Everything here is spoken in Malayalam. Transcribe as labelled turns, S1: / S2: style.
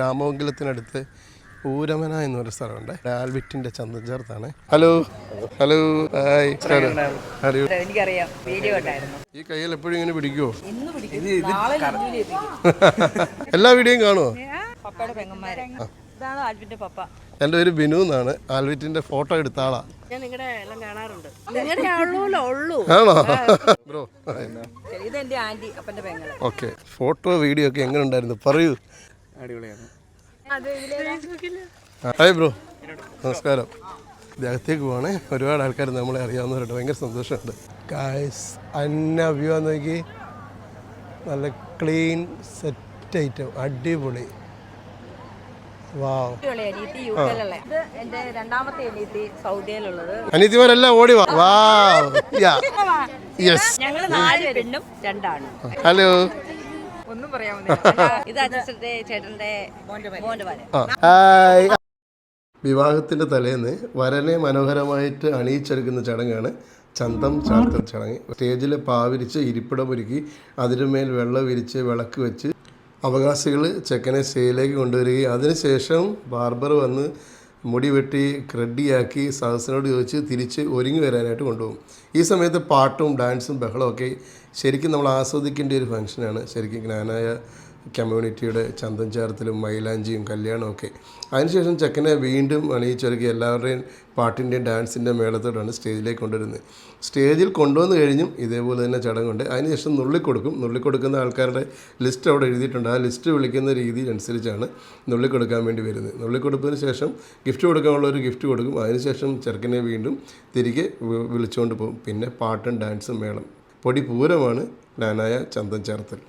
S1: രാമമംഗലത്തിനടുത്ത് ഊരമന എന്നൊരു പറയുന്ന സ്ഥലമുണ്ട്. ആൽവിറ്റിന്റെ ചന്തം ചേർത്താണ് ഹലോ ഹലോ ഹായ് ഹലോ.
S2: എനിക്കറിയാം. വീഡിയോ ഉണ്ടായിരുന്നു
S1: ഈ കയ്യിൽ എപ്പോഴും ഇങ്ങനെ പിടിക്കുമോ എല്ലാ വീഡിയോയും കാണുമോ
S2: എന്റെ പെങ്ങന്മാരെ. ഇതാണ് ആൽവിന്റെ പപ്പ.
S1: എന്റെ പേര് ബിനു എന്നാണ്. ആൽവിറ്റിന്റെ ഫോട്ടോ എടുത്ത ആളാ. ആണോ? ബ്രോ
S2: ഇത് എന്റെ ആന്റി അപ്പന്റെ പെങ്ങൾ.
S1: ഓക്കെ. ഫോട്ടോ വീഡിയോ ഒക്കെ എങ്ങനെ ഉണ്ടായിരുന്നു? പറയൂ. Hi bro. നമസ്കാരം. ഇദ്ദേഹത്തേക്ക് പോവാണ്. ഒരുപാട് ആൾക്കാർ നമ്മളെ അറിയാവുന്നവരുണ്ട്. ഭയങ്കര സന്തോഷമുണ്ട്. കായ്സ് അന്ന വ്യൂ നോക്കി. നല്ല ക്ലീൻ സെറ്റ് ഐറ്റം അടിപൊളി. ഓടി വാ. യെസ് ഹലോ
S2: ഒന്നും പറയാൻ ഇത് ചേട്ടന്റെ മോന്റെ
S1: വിവാഹത്തിന്റെ തലേന്ന് വരനെ മനോഹരമായിട്ട് അണിയിച്ചെടുക്കുന്ന ചടങ്ങാണ് ചന്തം ചാർത്തൽ ചടങ്ങ്. സ്റ്റേജിൽ പാവിരിച്ച് ഇരിപ്പിടമൊരുക്കി അതിനുമേൽ വെള്ളം വിരിച്ച് വിളക്ക് വെച്ച് അവകാശികൾ ചെക്കനെ സ്റ്റേജിലേക്ക് കൊണ്ടുവരികയും അതിനുശേഷം ബാർബർ വന്ന് മുടി വെട്ടി ക്രെഡിയാക്കി സദസ്സിനോട് ചോദിച്ച് തിരിച്ച് ഒരുങ്ങി വരാനായിട്ട് കൊണ്ടുപോകും. ഈ സമയത്ത് പാട്ടും ഡാൻസും ബഹളമൊക്കെ ശരിക്കും നമ്മൾ ആസ്വദിക്കേണ്ട ഒരു ഫംഗ്ഷനാണ് ശരിക്കും ജ്ഞാനായ കമ്മ്യൂണിറ്റിയുടെ ചന്തം ചേർത്തലും മൈലാഞ്ചിയും കല്യാണവും ഒക്കെ. അതിനുശേഷം ചെക്കനെ വീണ്ടും അണിയിച്ചൊരുക്കി എല്ലാവരുടെയും പാട്ടിന്റെയും ഡാൻസിന്റെ മേളത്തോടാണ് സ്റ്റേജിലേക്ക് കൊണ്ടുവരുന്നത്. സ്റ്റേജിൽ കൊണ്ടുവന്ന് കഴിഞ്ഞും ഇതേപോലെ തന്നെ ചടങ്ങുണ്ട്. അതിനുശേഷം നുള്ളിക്കൊടുക്കും. നുള്ളിക്കൊടുക്കുന്ന ആൾക്കാരുടെ ലിസ്റ്റ് അവിടെ എഴുതിയിട്ടുണ്ട്. ആ ലിസ്റ്റ് വിളിക്കുന്ന രീതി അനുസരിച്ചാണ് നുള്ളിക്കൊടുക്കാൻ വേണ്ടി വരുന്നത്. നുള്ളിക്കൊടുത്തതിന് ശേഷം ഗിഫ്റ്റ് കൊടുക്കാനുള്ള ഒരു ഗിഫ്റ്റ് കൊടുക്കും. അതിനുശേഷം ചെറുക്കനെ വീണ്ടും തിരികെ വിളിച്ചുകൊണ്ട് പോകും. പിന്നെ പാട്ടും ഡാൻസും മേളം. പൊടിപൂരമാണ് പൂരമാണ് നാനായ ചന്തം ചേർത്തൽ.